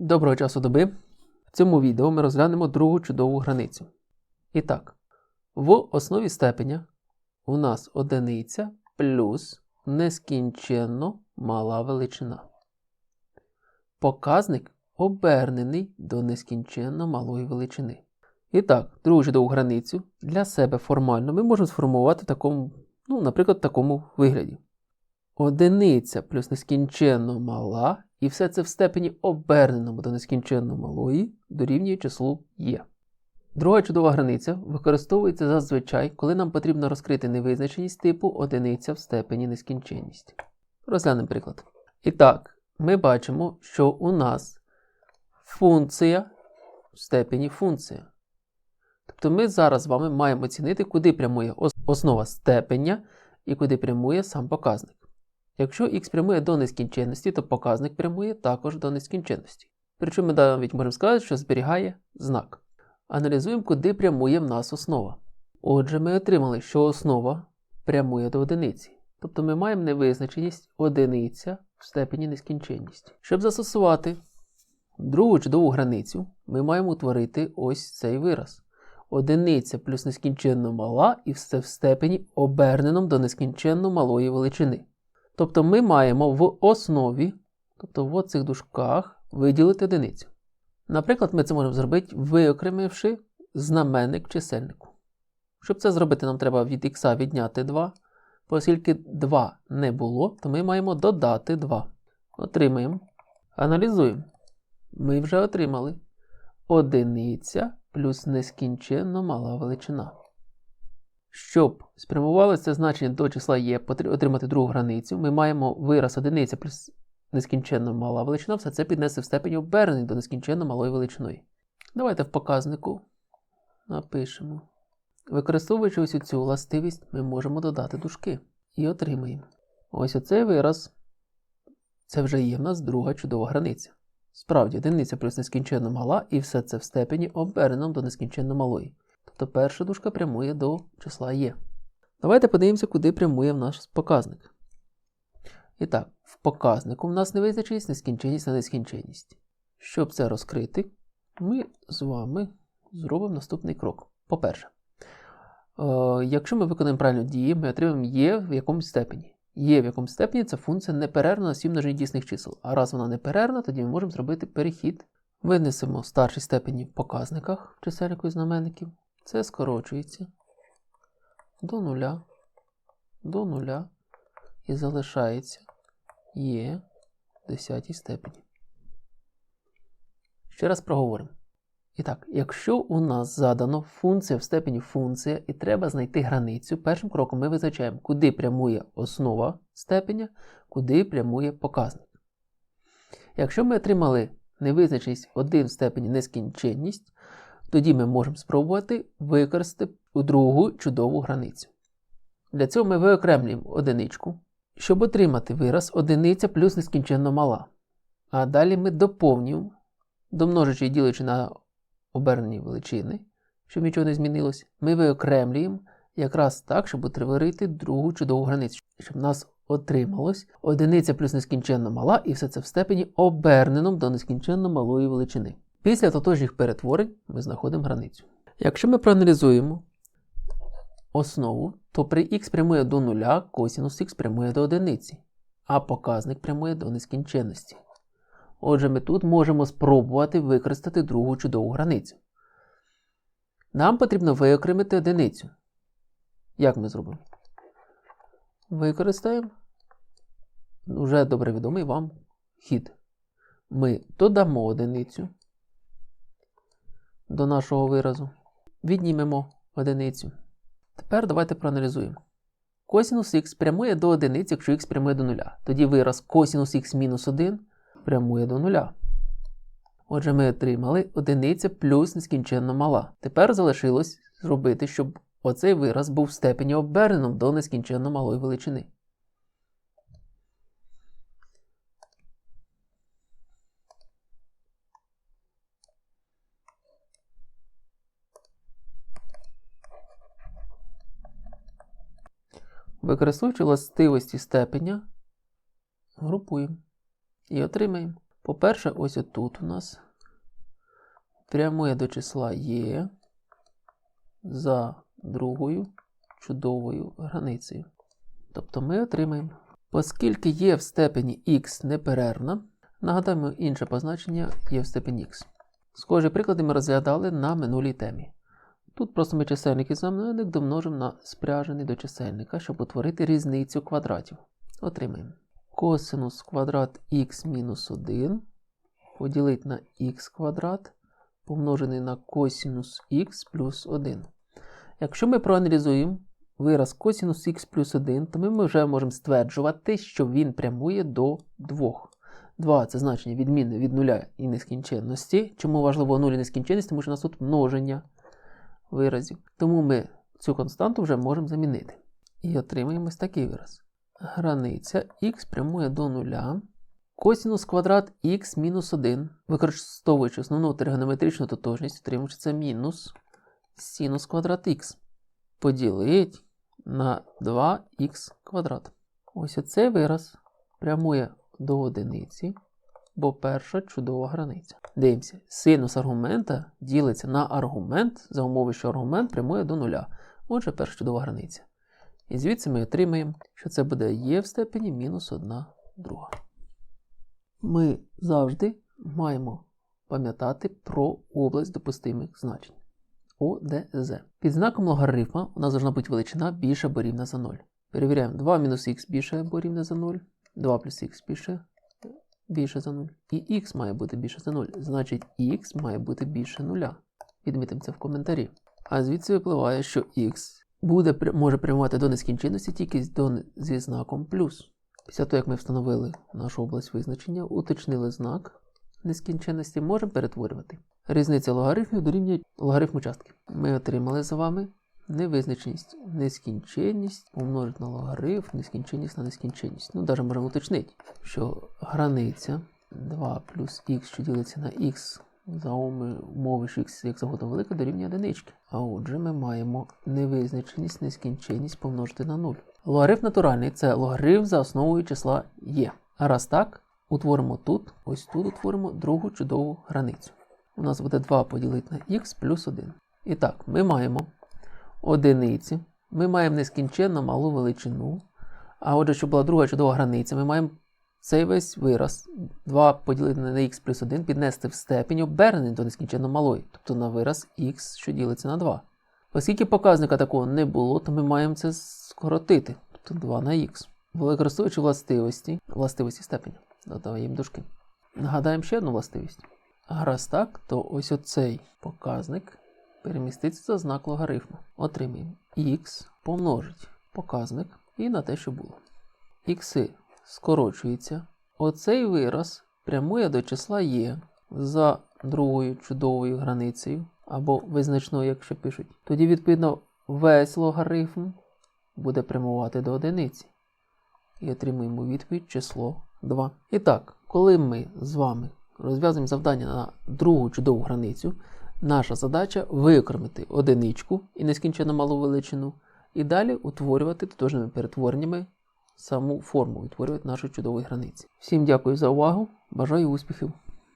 Доброго часу доби. В цьому відео ми розглянемо другу чудову границю. І так, в основі степеня у нас одиниця плюс нескінченно мала величина. Показник обернений до нескінченно малої величини. І так, другу чудову границю для себе формально ми можемо сформувати в такому, ну, наприклад, в такому вигляді. Одиниця плюс нескінченно мала, і все це в степені оберненому до нескінченно малої дорівнює числу є. Друга чудова границя використовується зазвичай, коли нам потрібно розкрити невизначеність типу одиниця в степені нескінченність. Розглянемо приклад. І так, ми бачимо, що у нас функція в степені функція. Тобто ми зараз з вами маємо оцінити, куди прямує основа степеня і куди прямує сам показник. Якщо х прямує до нескінченності, то показник прямує також до нескінченності. Причому ми навіть можемо сказати, що зберігає знак. Аналізуємо, куди прямує в нас основа. Отже, ми отримали, що основа прямує до одиниці. Тобто ми маємо невизначеність одиниця в степені нескінченність. Щоб застосувати другу чудову границю, ми маємо утворити ось цей вираз. Одиниця плюс нескінченно мала і все в степені оберненом до нескінченно малої величини. Тобто ми маємо в основі, тобто в оцих дужках, виділити одиницю. Наприклад, ми це можемо зробити, виокремивши знаменник чисельнику. Щоб це зробити, нам треба від х відняти 2. Оскільки 2 не було, то ми маємо додати 2. Отримаємо. Аналізуємо. Ми вже отримали одиниця плюс нескінченно мала величина. Щоб спрямувалося значення до числа є, отримати другу границю, ми маємо вираз одиниця плюс нескінченно мала величина, все це піднесе в степені обернений до нескінченно малої величиною. Давайте в показнику напишемо. Використовуючи ось цю властивість, ми можемо додати дужки і отримаємо. Ось оцей вираз. Це вже є в нас друга чудова границя. Справді, одиниця плюс нескінченно мала, і все це в степені оберненому до нескінченно малої. Тобто перша дужка прямує до числа є. Давайте подивимося, куди прямує в наш показник. І так, в показнику в нас невизначеність, нескінченність на нескінченність. Щоб це розкрити, ми з вами зробимо наступний крок. По-перше, е, якщо ми виконаємо правильну дію, ми отримаємо є в якомусь степені. Є в якомусь степені це функція неперервна на всі множині дійсних чисел. А раз вона неперервна, тоді ми можемо зробити перехід. Винесемо старші степені в показниках чисельнику знаменників. Це скорочується до нуля, до нуля і залишається є в десятій степені. Ще раз проговоримо. І так, якщо у нас задано функція в степені функція і треба знайти границю, першим кроком ми визначаємо, куди прямує основа степеня, куди прямує показник. Якщо ми отримали невизначеність 1 в степені нескінченність, тоді ми можемо спробувати використати другу чудову границю. Для цього ми виокремлюємо одиничку, щоб отримати вираз одиниця плюс нескінченно мала. А далі ми доповнюємо, домножичи і ділячи на обернені величини, щоб нічого не змінилось, ми виокремлюємо якраз так, щоб утворити другу чудову границю, щоб в нас отрималось одиниця плюс нескінченно мала, і все це в степені оберненом до нескінченно малої величини. Після тотожніх перетворень ми знаходимо границю. Якщо ми проаналізуємо основу, то при х прямує до нуля, косінус х прямує до одиниці, а показник прямує до нескінченності. Отже, ми тут можемо спробувати використати другу чудову границю. Нам потрібно виокремити одиницю. Як ми зробимо? Використаємо вже добре відомий вам хід. Ми додамо одиницю до нашого виразу, віднімемо одиницю. Тепер давайте проаналізуємо. Косінус х прямує до одиниці, якщо х прямує до нуля. Тоді вираз косінус х мінус 1 прямує до нуля. Отже, ми отримали одиниця плюс нескінченно мала. Тепер залишилось зробити, щоб оцей вираз був в степені оберненим до нескінченно малої величини. Використовуючи властивості степеня, групуємо і отримаємо По-перше, ось отут у нас прямує до числа Є за другою чудовою границею. Тобто ми отримаємо, оскільки є в степені х неперервна, нагадаємо інше позначення є в степені х. Схожі приклади ми розглядали на минулій темі. Тут просто ми чисельник і знаменник домножимо на спряжений до чисельника, щоб утворити різницю квадратів. Отримаємо косинус квадрат х мінус 1 поділити на х квадрат помножений на косинус х плюс 1. Якщо ми проаналізуємо вираз косинус х плюс 1, то ми вже можемо стверджувати, що він прямує до 2. 2 це значення відмінне від нуля і нескінченності. Чому важливо 0 і нескінченність? Тому що у нас тут множення виразів. Тому ми цю константу вже можемо замінити. І отримаємо ось такий вираз. Границя х прямує до нуля. Косінус квадрат х мінус 1, використовуючи основну тригонометричну тотожність, отримуємо, що це мінус синус квадрат х. Поділить на 2х квадрат. Ось оцей вираз прямує до одиниці, бо перша чудова границя. Дивимося, синус аргумента ділиться на аргумент за умови, що аргумент прямує до нуля. Отже, перша чудова границя. І звідси ми отримаємо, що це буде є в степені мінус 1 друга. Ми завжди маємо пам'ятати про область допустимих значень. ОДЗ. Під знаком логарифма у нас повинна бути величина більша або рівна за 0. Перевіряємо 2 мінус х більше або рівне за 0, 2 плюс х більше, більше за 0. І х має бути більше за 0. Значить, х має бути більше 0. Відмітимо це в коментарі. А звідси випливає, що х буде, може прямувати до нескінченності тільки до, зі знаком плюс. Після того, як ми встановили нашу область визначення, уточнили знак нескінченності, можемо перетворювати. Різниця логарифмів дорівнює логарифму частки. Ми отримали за вами невизначеність, нескінченність умножити на логарифм, нескінченність на нескінченність. Ну, навіть можемо уточнити, що границя 2 плюс х, що ділиться на х за умови, що х як завгодно велика, дорівнює одинички. А отже, ми маємо невизначеність, нескінченність помножити на 0. Логарифм натуральний це логарифм за основою числа є. А раз так, утворимо тут, ось тут утворимо другу чудову границю. У нас буде 2 поділити на х плюс 1. І так, ми маємо одиниці, ми маємо нескінченно малу величину. А отже, щоб була друга чудова границя, ми маємо цей весь вираз 2 поділити на х плюс 1 піднести в степінь обернений до нескінченно малої, тобто на вираз х, що ділиться на 2. Оскільки показника такого не було, то ми маємо це скоротити, тобто 2 на х. Використовуючи властивості, властивості степеня, додаємо дужки. Нагадаємо ще одну властивість. Раз так, то ось оцей показник переміститься за знак логарифму. Отримаємо х помножить показник і на те, що було. Ікси скорочуються. Оцей вираз прямує до числа є за другою чудовою границею, або визначною, якщо пишуть. Тоді, відповідно, весь логарифм буде прямувати до одиниці. І отримуємо відповідь число 2. І так, коли ми з вами розв'язуємо завдання на другу чудову границю, наша задача виокремити одиничку і нескінченно малу величину, і далі утворювати тотожними перетвореннями саму форму, утворювати нашу чудову границі. Всім дякую за увагу, бажаю успіхів!